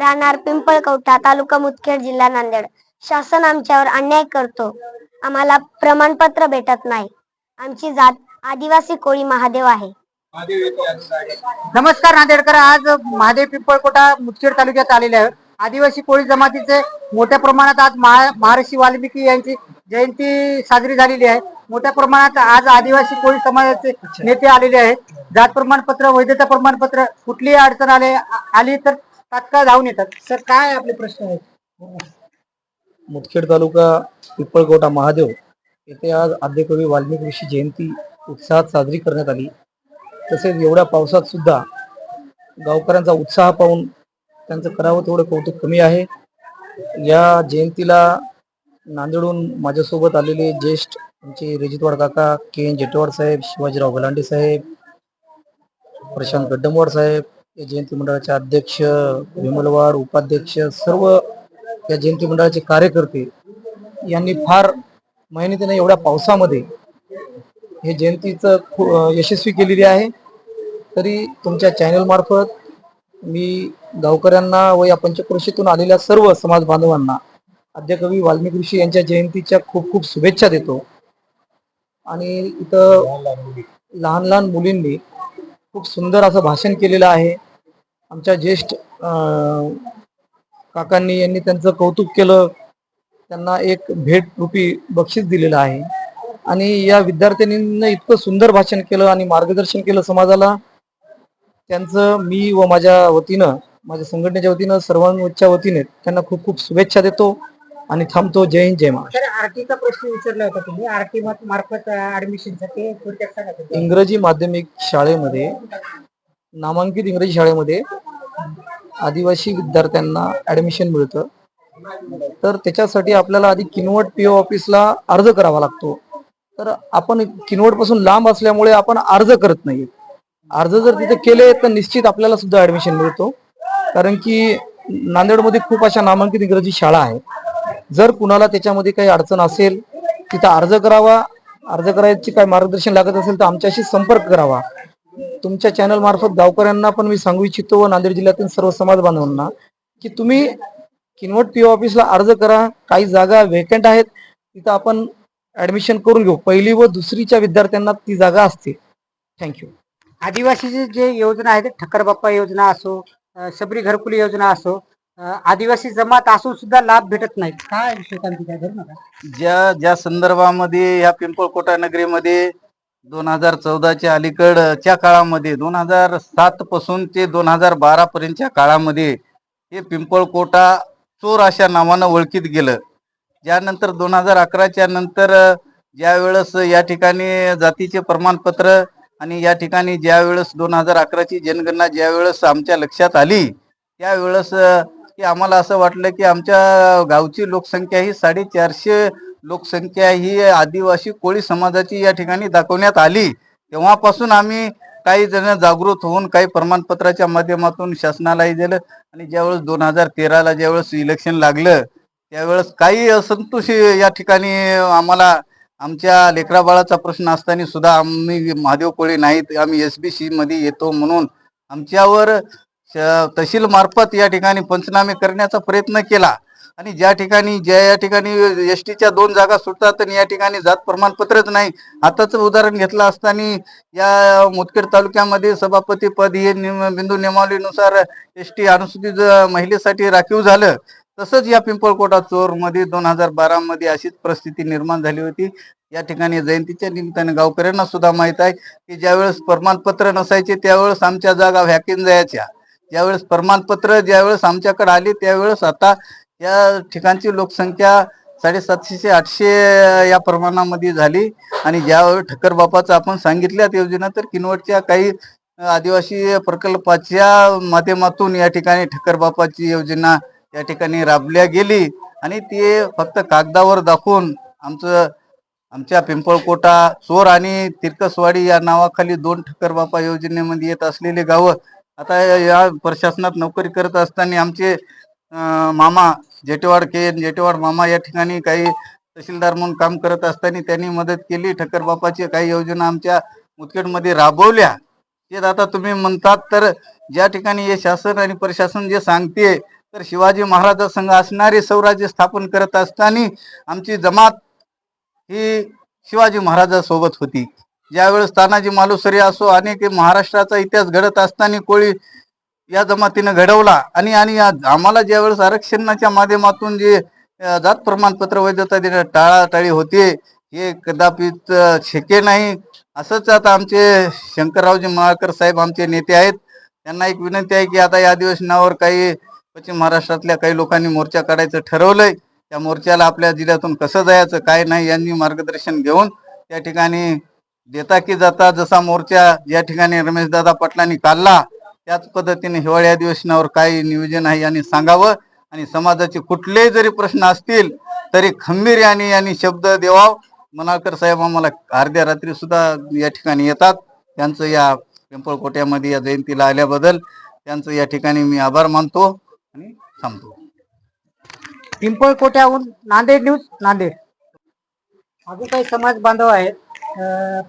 राहणार पिंपळकवठा तालुका मुदखेड जिल्हा नांदेड. शासन आमच्यावर अन्याय करतो. आम्हाला प्रमाणपत्र भेटत नाही. आमची जात आदिवासी कोळी महादेव आहे. नमस्कार नांदेडकर. आज महादेव पिंपळकोटा मुदखेड तालुक्यात आलेले आहे आदिवासी कोळी जमातीचे मोठ्या प्रमाणात आज महा- महर्षी वाल्मिकी यांची जयंती साजरी झालेली आहे. मोठ्या प्रमाणात आज आदिवासी कोळी समाजाचे नेते आलेले आहेत. जात प्रमाणपत्र वैधता प्रमाणपत्र कुठलीही अडचण आले आली तर तात्काळ धावून येतात. सर काय आपले प्रश्न आहेत? मुदखेड तालुका पिपळकोटा महादेव येथे आज आद्यकवी वाल्मिकी ऋषी जयंती उत्साहात साजरी करण्यात आली. तसेच एवढ्या पावसात सुद्धा गावकऱ्यांचा उत्साह पाहून त्यांचं करावं तेवढं कौतुक कमी आहे. या जयंतीला नांदेडहून माझ्यासोबत आलेले ज्येष्ठ आमचे रिजितवाड काका के एन जेटवाड साहेब शिवाजीराव गलांडे साहेब प्रशांत गड्डमवाड साहेब या जयंती मंडळाचे अध्यक्ष विमलवाड उपाध्यक्ष सर्व या जयंती मंडळाचे कार्यकर्ते यांनी फार मेहनतीने एवढ्या पावसामध्ये हे जयंतीचं यशस्वी केलेली आहे. तरी तुमच्या चॅनल मार्फत मी गावकऱ्यांना व या पंचक्रोशीतून आलेल्या सर्व समाज बांधवांना आद्यकवी वाल्मिक ऋषी यांच्या जयंतीच्या खूप खूप शुभेच्छा देतो. आणि इथं लहान लहान मुलींनी खूप सुंदर असं भाषण केलेलं आहे. आमच्या ज्येष्ठ काकांनी यांनी त्यांचं कौतुक केलं. त्यांना एक भेट रूपी बक्षीस दिलेलं आहे. आणि या विद्यार्थ्यांनी इतकं सुंदर भाषण केलं आणि मार्गदर्शन केलं समाजाला. त्यांचं मी व माझ्या वतीनं माझ्या संघटनेच्या वतीनं सर्वांच्या वतीने त्यांना खूप खूप शुभेच्छा देतो आणि थांबतो. जय हिंद जय महाराष्ट्र. आरटीचा प्रश्न विचारला होता तुम्ही. आरटी मार्फत तुम्ही. इंग्रजी माध्यमिक शाळेमध्ये नामांकित इंग्रजी शाळेमध्ये आदिवासी विद्यार्थ्यांना ऍडमिशन मिळतं. तर त्याच्यासाठी आपल्याला आधी किनवट पीओ ऑफिसला अर्ज करावा लागतो. तर आपण किनवटपासून लांब असल्यामुळे आपण अर्ज करत नाही अर्ज जर तिथे केले तर निश्चित आपल्याला सुद्धा ऍडमिशन मिळतो. कारण की नांदेडमध्ये खूप अशा नामांकित इंग्रजी शाळा आहेत. जर कुणाला त्याच्यामध्ये काही अडचण असेल तिथं अर्ज करावा. अर्ज करायची काय मार्गदर्शन लागत असेल तर आमच्याशी संपर्क करावा. तुमच्या चॅनल मार्फत गावकऱ्यांना पण मी सांगू इच्छितो व नांदेड जिल्ह्यातील सर्व समाज बांधवांना की तुम्ही किनवट पी ऑफिसला अर्ज करा. काही जागा वेकंट आहेत. तिथं आपण ऍडमिशन करून घेऊ. पहिली व दुसरीच्या विद्यार्थ्यांना ती जागा असते. थँक्यू आदिवासीची जे योजना आहेत ठक्कर बाप्पा योजना असो शबरी घरकुल योजना असो आदिवासी जमात असून सुद्धा लाभ भेटत नाही काय ज्या ज्या संदर्भामध्ये या पिंपळकोटा नगरीमध्ये दोन हजार चौदाच्या अलीकडच्या काळामध्ये दोन हजार सात पासून ते दोन हजार बारा पर्यंतच्या काळामध्ये हे पिंपळकोटा चोर अशा नावानं ओळखीत गेलं. ज्यानंतर दोन हजार अकराच्या नंतर ज्यावेळेस या ठिकाणी जातीचे प्रमाणपत्र आणि या ठिकाणी ज्या वेळेस दोन हजार अकराची जनगणना ज्या वेळेस आमच्या लक्षात आली त्यावेळेस की आम्हाला असं वाटलं की आमच्या गावची लोकसंख्या ही साडेचारशे लोकसंख्या ही आदिवासी कोळी समाजाची या ठिकाणी दाखवण्यात आली. तेव्हापासून आम्ही काही जण जागृत होऊन काही प्रमाणपत्राच्या माध्यमातून शासनालाही दिलं आणि ज्यावेळेस दोन हजार तेराला ज्यावेळेस इलेक्शन लागलं त्यावेळेस काही असंतोष या ठिकाणी आम्हाला आमच्या लेकराबाळाचा प्रश्न असताना सुद्धा आम्ही महादेव कोळी नाहीत आम्ही एस बी सी मध्ये येतो म्हणून आमच्यावर श- तहसील मार्फत या ठिकाणी पंचनामे करण्याचा प्रयत्न केला. आणि ज्या ठिकाणी ज्या या ठिकाणी एस टीच्या दोन जागा सुटतात आणि या ठिकाणी जात प्रमाणपत्रच नाही आताच उदाहरण घेतलं असताना या मुदखेड तालुक्यामध्ये सभापती पद हे बिंदू नियमावलीनुसार एस टी अनुसूचित महिलेसाठी राखीव झालं. तसंच या पिंपळकोटा चोरमध्ये दोन हजार बारा मध्ये अशीच परिस्थिती निर्माण झाली होती. या ठिकाणी जयंतीच्या निमित्ताने गावकऱ्यांना सुद्धा माहीत आहे की ज्यावेळेस प्रमाणपत्र नसायचे त्यावेळेस आमच्या जागा व्हॅकिन जायच्या. ज्यावेळेस प्रमाणपत्र ज्यावेळेस आमच्याकडे आली त्यावेळेस आता या ठिकाणची लोकसंख्या साडेसातशे आठशे या प्रमाणामध्ये झाली. आणि ज्यावेळी ठक्कर बापाचं आपण सांगितल्यात योजना तर किनवटच्या काही आदिवासी प्रकल्पाच्या माध्यमातून या ठिकाणी ठक्कर बापाची योजना या ठिकाणी राबल्या गेली आणि ते फक्त कागदावर दाखवून आमचं आमच्या पिंपळकोटा चोर आणि तिरकसवाडी या नावाखाली दोन ठक्कर बापा योजनेमध्ये येत असलेले गावं आता या प्रशासनात नोकरी करत असताना आमचे मामा जेटेवाड के जेटेवाड मामा या ठिकाणी काही तहसीलदार म्हणून काम करत असताना त्यांनी मदत केली. ठक्कर बापाची काही योजना आमच्या मुदखेडमध्ये राबवल्या. ते आता तुम्ही म्हणतात तर ज्या ठिकाणी हे शासन आणि प्रशासन जे सांगते तर शिवाजी महाराजासंघ असणारे स्वराज्य स्थापन करत असताना आमची जमात ही शिवाजी महाराजासोबत होती. ज्यावेळेस तानाजी मालुसरी असो अनेक महाराष्ट्राचा इतिहास घडत असताना कोळी या जमातीनं घडवला आणि आणि या- आम्हाला ज्यावेळेस आरक्षणाच्या माध्यमातून जे जात प्रमाणपत्र वैधता देणं टाळाटाळी होते हे कदापित शक्य नाही. असंच आता आमचे शंकररावजी माळकर साहेब आमचे नेते आहेत. त्यांना एक विनंती आहे की आता या अधिवेशनावर काही पश्चिम महाराष्ट्रातल्या काही लोकांनी मोर्चा काढायचं ठरवलंय. त्या मोर्चाला आपल्या जिल्ह्यातून कसं जायचं काय नाही यांनी मार्गदर्शन घेऊन त्या ठिकाणी देता की जाता जसा मोर्चा या ठिकाणी रमेशदादा पाटलांनी काढला त्याच पद्धतीने हिवाळी अधिवेशनावर काय नियोजन आहे यांनी सांगावं. आणि समाजाचे कुठलेही जरी प्रश्न असतील तरी खंबीर यांनी यांनी शब्द देवाव. मनाळकर साहेब आम्हाला अर्ध्या रात्री सुद्धा या ठिकाणी येतात. त्यांचं या पिंपळकोट्यामध्ये या जयंतीला आल्याबद्दल त्यांचं या ठिकाणी मी आभार मानतो. आणि थांबतो. पिंपळकोट्याहून नांदेड न्यूज नांदेड. अजून काही समाज बांधव आहेत. अं,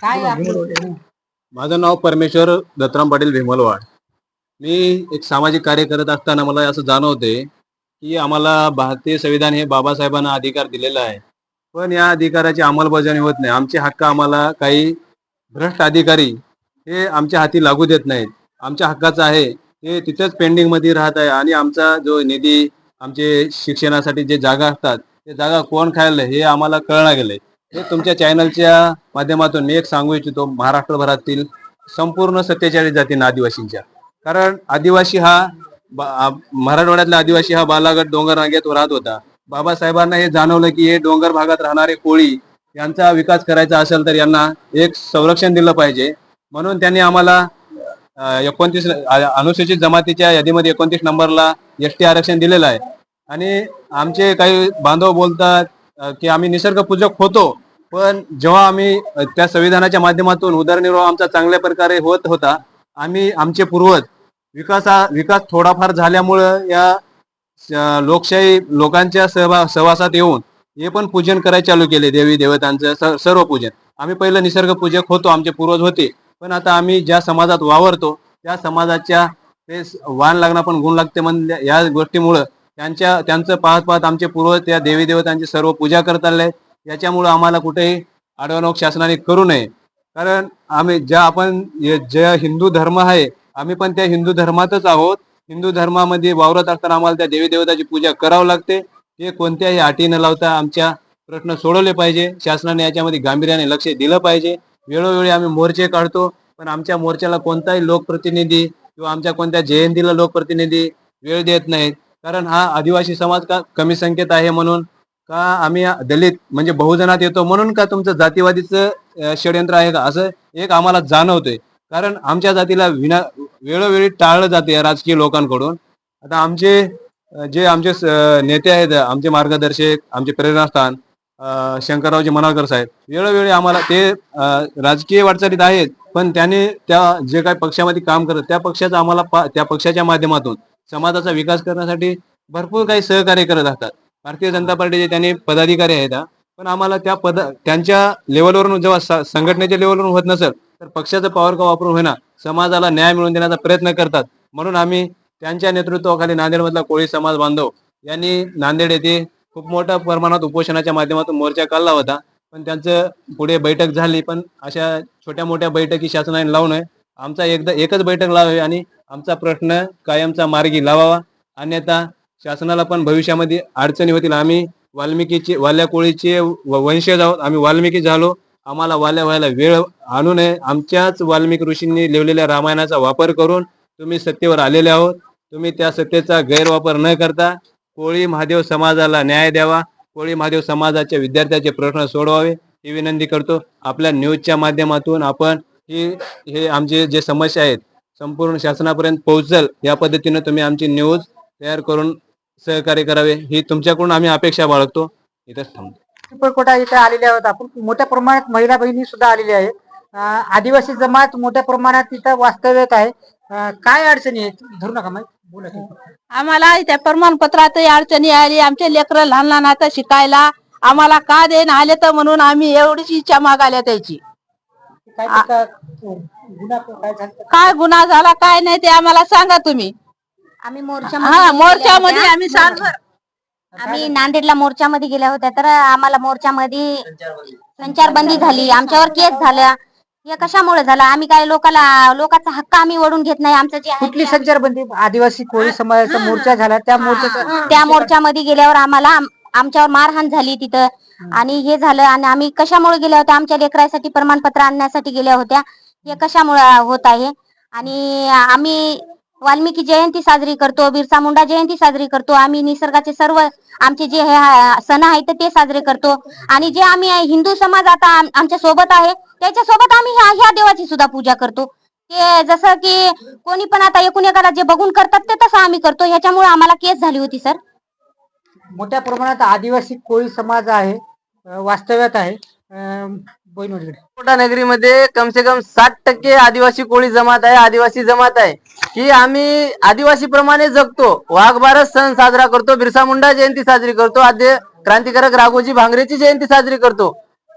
काय आपलं- माझं नाव परमेश्वर दत्तराम पाटील भीमलवाड. मी एक सामाजिक कार्य करत असताना मला असं जाणवते की आम्हाला भारतीय संविधान हे बाबासाहेबांना अधिकार दिलेला आहे. पण या अधिकाराची अंमलबजावणी होत नाही. आमचे हक्क आम्हाला काही भ्रष्ट अधिकारी हे आमच्या हाती लागू देत नाहीत. आमच्या हक्काचं आहे ते तिथेच पेंडिंगमध्ये राहत आहे. आणि आमचा जो निधी आमचे शिक्षणासाठी जे जागा असतात ते जागा कोण खायला हे आम्हाला कळणार गेलंय हे तुमच्या चॅनलच्या माध्यमातून मी एक सांगू इच्छितो महाराष्ट्रभरातील संपूर्ण सत्तेचाळीस जाती आदिवासींच्या. कारण आदिवासी हा मराठवाड्यातला आदिवासी हा बालागड डोंगर रांगेत राहत होता. बाबासाहेबांना हे जाणवलं की हे डोंगर भागात राहणारे कोळी यांचा विकास करायचा असेल तर यांना एक संरक्षण दिलं पाहिजे. म्हणून त्यांनी आम्हाला एकोणतीस अनुसूचित जमातीच्या यादीमध्ये एकोणतीस नंबरला एस टी आरक्षण दिलेलं आहे. आणि आमचे काही बांधव बोलतात की आम्ही निसर्ग पूजक होतो पण जेव्हा आम्ही त्या संविधानाच्या माध्यमातून उदरनिर्वाह आमचा चांगल्या प्रकारे होत होता आम्ही आमचे पूर्वज विकासा विकास थोडाफार झाल्यामुळं या लोकशाही लोकांच्या सहभा सहवासात येऊन हे पण पूजन करायला चालू केले देवी देवतांचं सर्व पूजन. आम्ही पहिलं निसर्ग पूजक होतो आमचे पूर्वज होते. पण आता आम्ही ज्या समाजात वावरतो त्या समाजाच्या ते वाण लागणं पण गुण लागते म्हणजे या गोष्टीमुळं. त्यांच्या त्यांचं पाहत पाहत आमचे पूर्वज त्या देवी देवतांची सर्व पूजा करत आले याच्यामुळं आम्हाला कुठेही अडवणूक शासनाने करू नये. कारण आम्ही ज्या आपण ज्या हिंदू धर्म आहे आम्ही पण त्या हिंदू धर्मातच आहोत. हिंदू धर्मामध्ये वावरत असताना आम्हाला त्या देवी देवताची पूजा करावं लागते. हे कोणत्याही अटी न लावता आमच्या प्रश्न सोडवले पाहिजे. शासनाने याच्यामध्ये गांभीर्याने लक्ष दिलं पाहिजे. वेळोवेळी आम्ही मोर्चे काढतो पण आमच्या मोर्चाला कोणताही लोकप्रतिनिधी किंवा आमच्या कोणत्या जयंतीला लोकप्रतिनिधी वेळ देत नाहीत. कारण हा आदिवासी समाज का कमी संख्येत आहे म्हणून का आम्ही दलित म्हणजे बहुजनात येतो म्हणून का तुमचं जातीवादीचं षडयंत्र आहे का? असं एक आम्हाला जाणवतंय. कारण आमच्या जातीला विना वेळोवेळी टाळलं जाते राजकीय लोकांकडून. आता आमचे जे आमचे स- नेते आहेत आमचे मार्गदर्शक आमचे प्रेरणास्थान शंकररावजी मनाळकर साहेब. वेळोवेळी आम्हाला ते राजकीय वाटचालीत आहेत पण त्यांनी त्या जे काही पक्षामध्ये काम करत त्या पक्षाचा आम्हाला पा- त्या पक्षाच्या माध्यमातून समाजाचा विकास करण्यासाठी भरपूर काही सहकार्य करत असतात. भारतीय जनता पार्टीचे त्यांनी पदाधिकारी आहेत पण आम्हाला त्या पद त्यांच्या लेवलवरून जेव्हा संघटनेच्या लेवलवरून होत नसेल तर पक्षाचं पॉवर का वापरून होईना समाजाला न्याय मिळवून देण्याचा प्रयत्न करतात. म्हणून आम्ही त्यांच्या नेतृत्वाखाली नांदेडमधला कोळी समाज बांधव यांनी नांदेड येथे खूप मोठ्या प्रमाणात उपोषणाच्या माध्यमातून मोर्चा काढला होता. पण त्यांचं पुढे बैठक झाली पण अशा छोट्या मोठ्या बैठकी शासनाने लावू नये. आमचा एकदा एकच बैठक लावावी आणि आमचा प्रश्न कायमचा मार्गी लावावा. अन्यथा शासनाला पण भविष्यामध्ये अडचणी होतील. आम्ही वाल्मिकीचे वाल्या कोळीचे व- वंशज आहोत. आम्ही वाल्मिकी झालो. आम्हाला वाल्या व्हायला वेळ आणू नये. आमच्याच वाल्मिकी ऋषींनी लिहिलेल्या रामायणाचा वापर करून तुम्ही सत्तेवर आलेले आहोत. तुम्ही त्या सत्तेचा गैरवापर न करता कोळी महादेव समाजाला न्याय द्यावा. कोळी महादेव समाजाच्या विद्यार्थ्याचे प्रश्न सोडवावे. ही विनंती करतो. आपल्या न्यूजच्या माध्यमातून आपण ही हे आमचे जे समस्या आहेत संपूर्ण शासनापर्यंत पोहोचल या पद्धतीने तुम्ही आमची न्यूज तयार करून सहकार्य करावे. ही तुमच्याकडून आम्ही अपेक्षा बाळगतो. इथंच थांबतो. चिपळकोटा इथे आलेले आहोत आपण. मोठ्या प्रमाणात महिला बहिणी सुद्धा आलेल्या आहेत. आदिवासी जमात मोठ्या प्रमाणात तिथं वास्तव्यात आहे. अं, काय अडचणी आहेत? धरू नका माहिती. बोला की. आम्हाला त्या प्रमाणपत्रात अडचणी आली. आमचे लेकरं लहान लहान आता शिकायला. आम्हाला का देण आले तर म्हणून आम्ही एवढीच इच्छा मागायला त्याची. काय त्याचा गुन्हा काय झाला? काय गुन्हा झाला? काय नाही ते आम्हाला सांगा तुम्ही. आम्ही हा मोर्चामध्ये मोर्चामध्ये गेल्या आम्ही. आम्ही नांदेडला मोर्चामध्ये गेल्या होत्या. तर आम्हाला मोर्चामध्ये संचारबंदी झाली. आमच्यावर केस झाल्या. हे कशामुळे झालं? आम्ही काय लोकाला लोकांचा हक्क आम्ही ओढून घेत नाही आमचं जे आहे कुठली ते संचारबंदी आदिवासी कोळी समाजाचा मोर्चा झाला त्या मोर्चाचा त्या मोर्चामध्ये गेल्यावर आम्हाला आम- आमच्यावर मारहाण झाली तिथं. आणि हे झालं आणि आम्ही कशामुळे गेल्या होत्या? आमच्या लेकरासाठी प्रमाणपत्र आणण्यासाठी गेल्या होत्या. हे कशामुळे होत आहे? आणि आम्ही वाल्मिकी जयंती साजरी करतो बिरसा मुंडा जयंती साजरी करतो आम्ही निसर्गाचे सर्व आमचे जे हे सण आहेत ते साजरे करतो. आणि जे आम्ही हिंदू समाज आता आमच्यासोबत आहे त्याच्या सोबत आम्ही ह्या ह्या देवाची सुद्धा पूजा करतो. ते जसं की कोणी पण आता एकूण एकाला जे बघून करतात ते तसं आम्ही करतो. ह्याच्यामुळे आम्हाला केस झाली होती सर. मोठ्या प्रमाणात आदिवासी कोळी समाज आहे वास्तव्यात आहे. कोटा नगरीमध्ये कम से कम साठ टक्के आदिवासी कोळी जमात आहे आदिवासी जमात आहे. की आम्ही आदिवासी प्रमाणे जगतो वाघबारस सण साजरा करतो बिरसा मुंडा जयंती साजरी करतो आद्य क्रांतिकारक राघोजी भांगरेची जयंती साजरी करतो.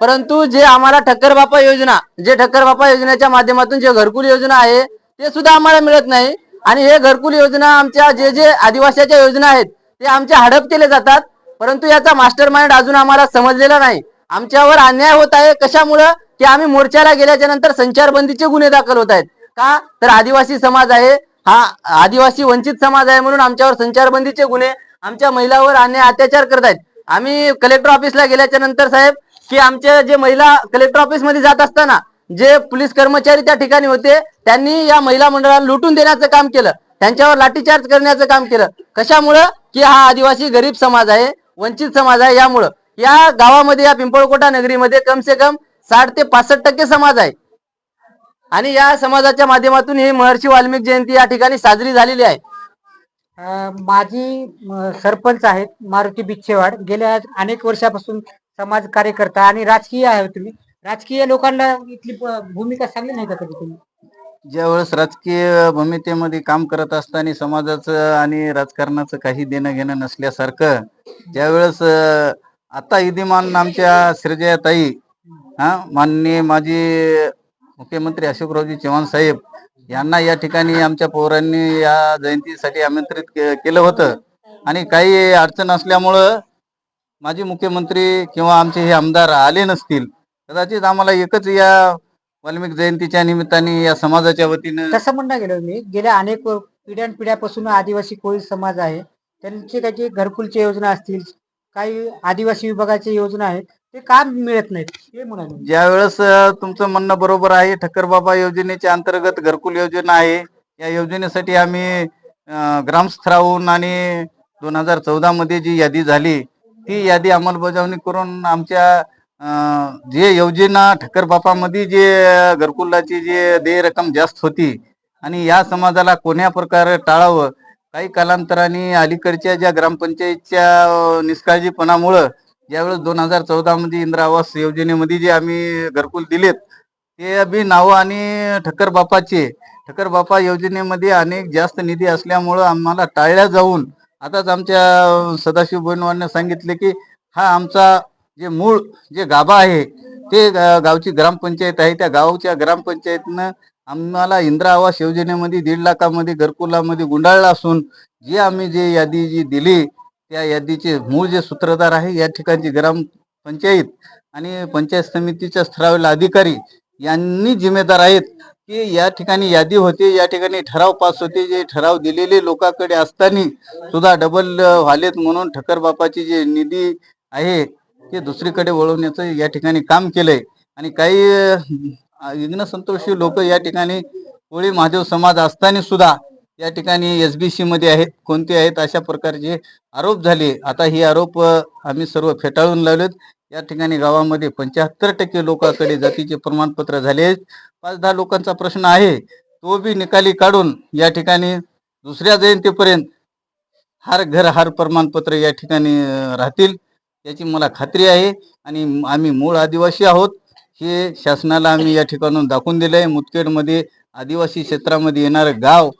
परंतु जे आम्हाला ठक्कर बापा योजना जे ठक्कर बापा योजनेच्या माध्यमातून जे घरकुल योजना आहे ते सुद्धा आम्हाला मिळत नाही. आणि हे घरकुल योजना आमच्या जे जे आदिवासीच्या योजना आहेत ते आमच्या हडप केले जातात. परंतु याचा मास्टर माइंड अजून आम्हाला समजलेला नाही. आमच्यावर अन्याय होत आहे. कशामुळं? की आम्ही मोर्चाला गेल्याच्यानंतर संचारबंदीचे गुन्हे दाखल होत आहेत. का? तर आदिवासी समाज आहे. हा आदिवासी वंचित समाज आहे म्हणून आमच्यावर संचारबंदीचे गुन्हे आमच्या महिलावर अन्याय अत्याचार करत आहेत. आम्ही कलेक्टर ऑफिसला गेल्याच्यानंतर साहेब की आमच्या जे महिला कलेक्टर ऑफिसमध्ये जात असताना जे पोलीस कर्मचारी त्या ठिकाणी होते त्यांनी या महिला मंडळाला लुटून देण्याचं काम केलं. त्यांच्यावर लाठीचार्ज करण्याचं काम केलं. कशामुळं? की हा आदिवासी गरीब समाज आहे वंचित समाज आहे यामुळं. या गावामध्ये या पिंपळकोटा नगरीमध्ये कम से कम साठ ते पासष्ट टक्के समाज आहे. आणि या समाजाच्या माध्यमातून ही महर्षी वाल्मिक जयंती या ठिकाणी साजरी झालेली आहे. अं, सरपंच आहेत मारुती बिच्छेवाड गेल्या अनेक वर्षापासून समाज कार्यकर्ता आणि राजकीय आहे तुम्ही. राजकीय लोकांना इथली भूमिका सांगली नाही का कधी तुम्ही? ज्यावेळेस राजकीय भूमिकेमध्ये काम करत असताना समाजाचं आणि राजकारणाचं काही देणं घेणं नसल्यासारखं ज्यावेळेस आता विधिमान आमच्या श्रीजयाताई हा माननीय माजी मुख्यमंत्री अशोकरावजी चव्हाण साहेब यांना या ठिकाणी आमच्या पोरांनी या जयंतीसाठी आमंत्रित के- केलं होतं. आणि काही अडचण असल्यामुळं माजी मुख्यमंत्री किंवा आमचे हे आमदार आले नसतील. कदाचित आम्हाला एकच या वाल्मिक जयंतीच्या निमित्ताने या समाजाच्या वतीनं तसं म्हणणं गेलो मी गेल्या अनेक पिढ्यानपिढ्यापासून आदिवासी कोळी समाज आहे. त्यांची काही घरकुलच्या योजना असतील काही आदिवासी विभागाच्या योजना आहेत ते का मिळत नाहीत? हे म्हणाले. ज्या वेळेस तुमचं म्हणणं बरोबर आहे ठक्कर बाबा योजनेच्या अंतर्गत घरकुल योजना आहे या योजनेसाठी आम्ही ग्रामस्थराहून आणि दोन हजार चौदा मध्ये जी यादी झाली ती यादी अंमलबजावणी करून आमच्या जे योजना ठक्कर बापामध्ये जे घरकुलाची जे देय रक्कम जास्त होती आणि या समाजाला कोण्या प्रकारे टाळावं काही कालांतराने अलीकडच्या ज्या ग्रामपंचायतच्या निष्काळजीपणामुळं ज्यावेळेस दोन हजार चौदामध्ये इंदिरा आवास योजनेमध्ये जे आम्ही घरकुल दिलेत ते बी नावं आणि ठक्कर बापाचे. ठक्कर बापा योजनेमध्ये अनेक जास्त निधी असल्यामुळं आम्हाला टाळल्या जाऊन आताच आमच्या सदाशिव बोईनवारने सांगितले की हा आमचा जे मूळ जे गाभा आहे ते गावची ग्रामपंचायत आहे. त्या गावच्या ग्रामपंचायतनं आम्हाला इंदिरा आवास योजनेमध्ये दीड लाखामध्ये घरकुलामध्ये गुंडाळला असून जी आम्ही जे यादी जी दिली त्या यादीचे मूळ जे सूत्रधार आहे या ठिकाणची ग्रामपंचायत आणि पंचायत समितीच्या स्तरावरील अधिकारी यांनी जिम्मेदार आहेत की या ठिकाणी यादी होते या ठिकाणी ठराव पास होते. जे ठराव दिलेले लोकांकडे असताना सुद्धा डबल व्हालेत म्हणून ठक्कर बापाची जे निधी आहे ते दुसरीकडे वळवण्याचं या ठिकाणी काम केलंय. आणि काही विघ्न संतोषी लोक या ठिकाणी होळी महादेव समाज असताना सुद्धा या ठिकाणी एस बी मध्ये आहेत. कोणते आहेत? अशा प्रकारचे आरोप झाले. आता हे आरोप आम्ही सर्व फेटाळून लावलेत. या ठिकाणी गावामध्ये पंच्याहत्तर टक्के लोकांकडे जातीचे प्रमाणपत्र झाले आहेत. पाच दहा लोकांचा प्रश्न आहे. तो बी निकाली काढून या ठिकाणी दुसऱ्या जयंतीपर्यंत हर घर हर प्रमाणपत्र या ठिकाणी राहतील. याची मला खात्री आहे. आणि आम्ही मूळ आदिवासी आहोत. हे शासनाला आम्ही या ठिकाणून दाखवून दिलं आहे मुदखेडमध्ये आदिवासी क्षेत्रामध्ये येणारं गाव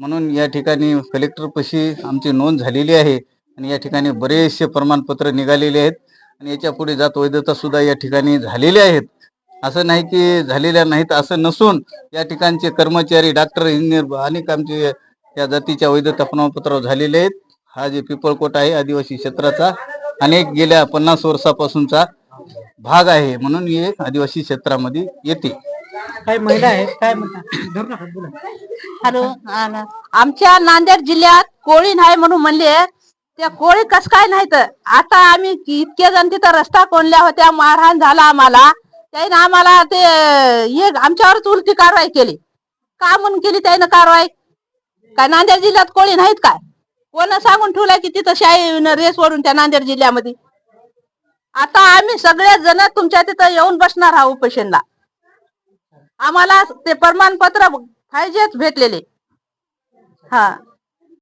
म्हणून या ठिकाणी कलेक्टरपाशी आमची नोंद झालेली आहे आणि या ठिकाणी बरेचसे प्रमाणपत्र निघालेले आहेत आणि याच्यापुढे जात वैधता सुद्धा या ठिकाणी झालेले आहेत. असं नाही की झालेल्या नाहीत असं नसून या ठिकाणचे कर्मचारी डॉक्टर इंजिनियर अनेक आमचे या जातीच्या वैधता प्रमाणपत्रावर झालेले आहेत. हा जे पिपळकोट आहे आदिवासी क्षेत्राचा अनेक गेल्या पन्नास वर्षापासूनचा भाग आहे म्हणून हे आदिवासी क्षेत्रामध्ये येते. काही महिला आहेत काय म्हणतात? धरू नका, बोला. हॅलो आमच्या नांदेड जिल्ह्यात कोळी नाही म्हणून म्हणले त्या कोळी कस काय नाही तर? आता आम्ही इतके जण तिथं रस्ता कोणल्या होत्या मारहाण झाला आम्हाला. त्याने आम्हाला ते हे आमच्यावरच उलटी कारवाई केली. का म्हणून केली त्यानं कारवाई? काय नांदेड जिल्ह्यात कोळी नाहीत काय? कोण सांगून ठेवलंय की तिथं शाही रेस ओढून त्या नांदेड जिल्ह्यामध्ये? आता आम्ही सगळे जण तुमच्या तिथं येऊन बसणार आहोत उपोषणला आम्हाला ते प्रमाणपत्र पाहिजेच भेटलेले. हा.